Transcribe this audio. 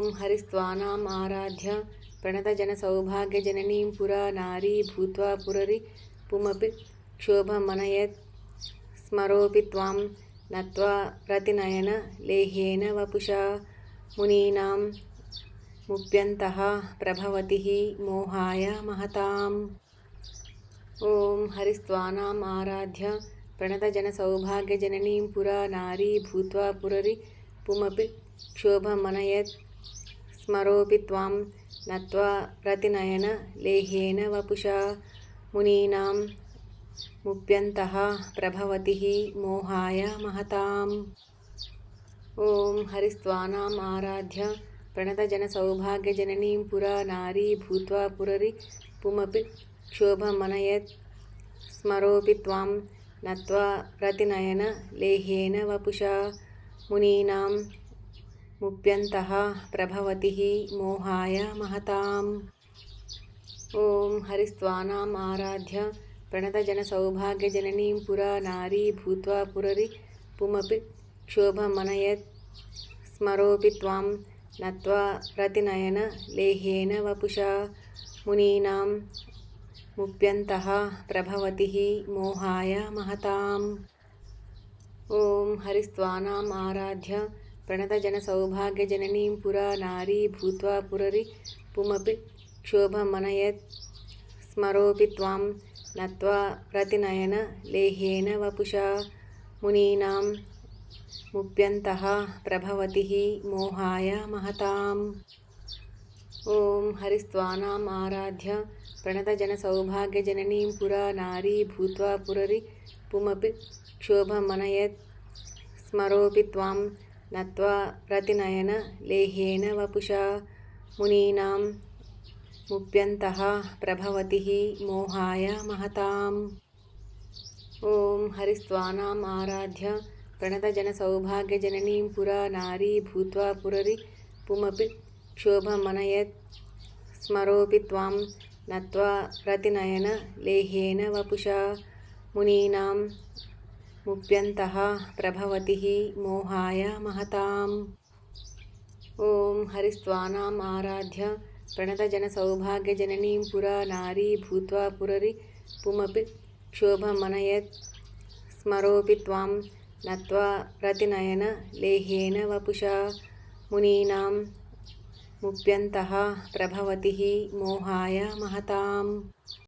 ఓం హరిస్వానాం ఆరాధ్య ప్రణతజన సౌభాగ్యజననీం పురా నారీ భూత్వా పురరి పుమపి క్షోభమనయత్ స్మరోపి త్వాం నత్వా రతినయన లేహ్యేన వపుషా మునీనాం ముప్యంత ప్రభవతి మోహాయ మహతాం. ఓం హరిస్వానాం ఆరాధ్య ప్రణతజన సౌభాగ్యజననీం పురా నారీ భూత్వా పురరి పుమపి క్షోభమనయత్ స్మరోపి త్వాం నత్వా రతినయన లేహ్యేన వపుషా మునీనాం ముప్యంత ప్రభవతి మోహాయ మహతాం ఓం హరిస్వానాం ఆరాధ్య ప్రణతజన సౌభాగ్యజననీం పురా నారీ భూత్వా పురరి పుమపి క్షోభమనయత్ స్మరోపి త్వాం నత్వా రతినయన లేహ్యేన వపుషా మునీనాం मुप्यन्तः प्रभवतिः मोहाय महताम् ॐ हरिस्त्वानाम् आराध्य प्रणतजनसौभाग्यजननीं पुरा नारी भूत्वा पुररि पुमपि क्षोभमनयत् स्मरोऽपि त्वां नत्वा रतिनयनलेह्येन वपुषा मुनीनां मुप्यन्तः प्रभवतिः मोहाय महताम् ॐ हरिस्त्वानाम् आराध्य प्रणतजनसौभाग्यजननीं पुरा नारी भूत्वा पुररि पुमपि क्षोभमनयत् स्मरोऽपि त्वां नत्वा रतिनयनलेह्येन वपुषा मुनीनां मुप्यन्तः प्रभवतिः मोहाय महताम् ॐ हरिस्त्वानाम् आराध्य प्रणतजनसौभाग्यजननीं पुरा नारी भूत्वा पुररि पुमपि क्षोभमनयत् स्मरोऽपि त्वां నత్వా రతినయన లేహేన వపుషా మునీనాం ముప్యంత ప్రభవతి మోహాయ మహతాం ఓం హరిస్వానాం ఆరాధ్య ప్రణతజన సౌభాగ్యజననీం పురా నారీ భూత్వా పురరి పుమపి క్షోభమనయత్ స్మరోపి త్వాం నత్వా రతినయన లేహేన వపుషా మునీనాం मुप्यन्तः प्रभवतिः मोहाय महताम् ॐ हरिस्त्वानाम् आराध्य प्रणतजनसौभाग्यजननीं पुरा नारी भूत्वा पुररि पुमपि क्षोभमनयत् स्मरोऽपि त्वां नत्वा रतिनयनलेह्येन वपुषा मुनीनां मुप्यन्तः प्रभवतिः मोहाय महताम्